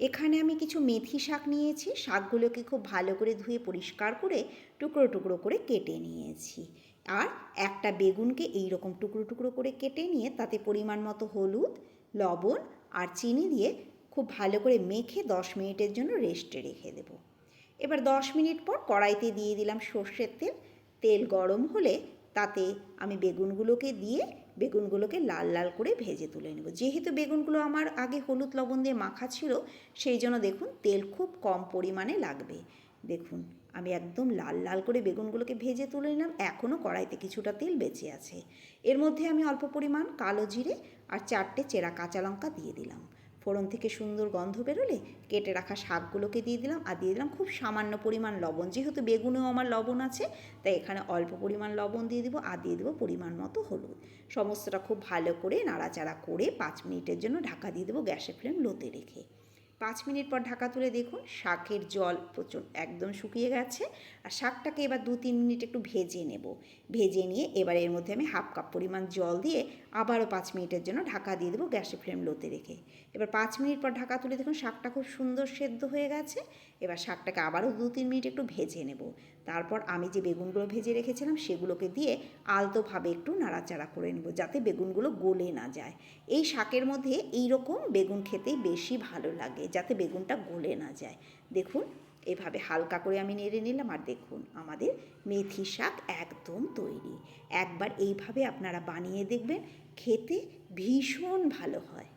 এখানে আমি কিছু মেথি শাক নিয়েছি, শাকগুলোকে খুব ভালো করে ধুয়ে পরিষ্কার করে টুকরো টুকরো করে কেটে নিয়েছি। আর একটা বেগুনকে এই রকম টুকরো টুকরো করে কেটে নিয়ে তাতে পরিমাণ মতো হলুদ, লবণ আর চিনি দিয়ে খুব ভালো করে মেখে দশ মিনিটের জন্য রেস্টে রেখে দেবো। এবার দশ মিনিট পর কড়াইতে দিয়ে দিলাম সর্ষের তেল। তেল গরম হলে তাতে আমি বেগুনগুলোকে দিয়ে বেগুনগুলোকে লাল লাল করে ভেজে তুলে নেব। যেহেতু বেগুনগুলো আমার আগে হলুদ লবণ দিয়ে মাখা ছিল, সেই জন্য দেখুন তেল খুব কম পরিমাণে লাগবে। দেখুন, আমি একদম লাল লাল করে বেগুনগুলোকে ভেজে তুলে নিলাম এখনও কড়াইতে কিছুটা তেল বেঁচে আছে। এর মধ্যে আমি অল্প পরিমাণ কালো জিরে আর চারটে চেরা কাঁচা লঙ্কা দিয়ে দিলাম। ফোড়ন থেকে সুন্দর গন্ধ বেরোলে কেটে রাখা শাকগুলোকে দিয়ে দিলাম আর দিয়ে দিলাম খুব সামান্য পরিমাণ লবণ। যেহেতু বেগুনেও আমার লবণ আছে, তাই এখানে অল্প পরিমাণ লবণ দিয়ে দেবো আর দিয়ে দেবো পরিমাণ মতো হলুদ। সমস্তটা খুব ভালো করে নাড়াচাড়া করে পাঁচ মিনিটের জন্য ঢাকা দিয়ে দেবো গ্যাসের ফ্লেম লোতে রেখে। পাঁচ মিনিট পর ঢাকা তুলে দেখুন, শাকের জল প্রচুর, একদম শুকিয়ে গেছে। আর শাকটাকে এবার দু তিন মিনিট একটু ভেজে নেব। ভেজে নিয়ে এবার এর মধ্যে আমি হাফ কাপ পরিমাণ জল দিয়ে আবারও পাঁচ মিনিটের জন্য ঢাকা দিয়ে দেবো গ্যাসের ফ্লেম লোতে রেখে। এবার পাঁচ মিনিট পর ঢাকা তুলে দেখুন, শাকটা খুব সুন্দর সেদ্ধ হয়ে গেছে। এবার শাকটাকে আবারও দু তিন মিনিট একটু ভেজে নেব। তারপর আমি যে বেগুনগুলো ভেজে রেখেছিলাম, সেগুলোকে দিয়ে আলতোভাবে একটু নাড়াচাড়া করে নেব, যাতে বেগুনগুলো গলে না যায়। এই শাকের মধ্যে এই রকম বেগুন খেতেই বেশি ভালো লাগে। যাতে বেগুনটা গলে না যায়। দেখুন, এভাবে হালকা করে আমি নেড়ে নিলাম আর দেখুন, আমাদের মেথি শাক একদম তৈরি। একবার এইভাবে আপনারা বানিয়ে দেখবেন, খেতে ভীষণ ভালো হয়।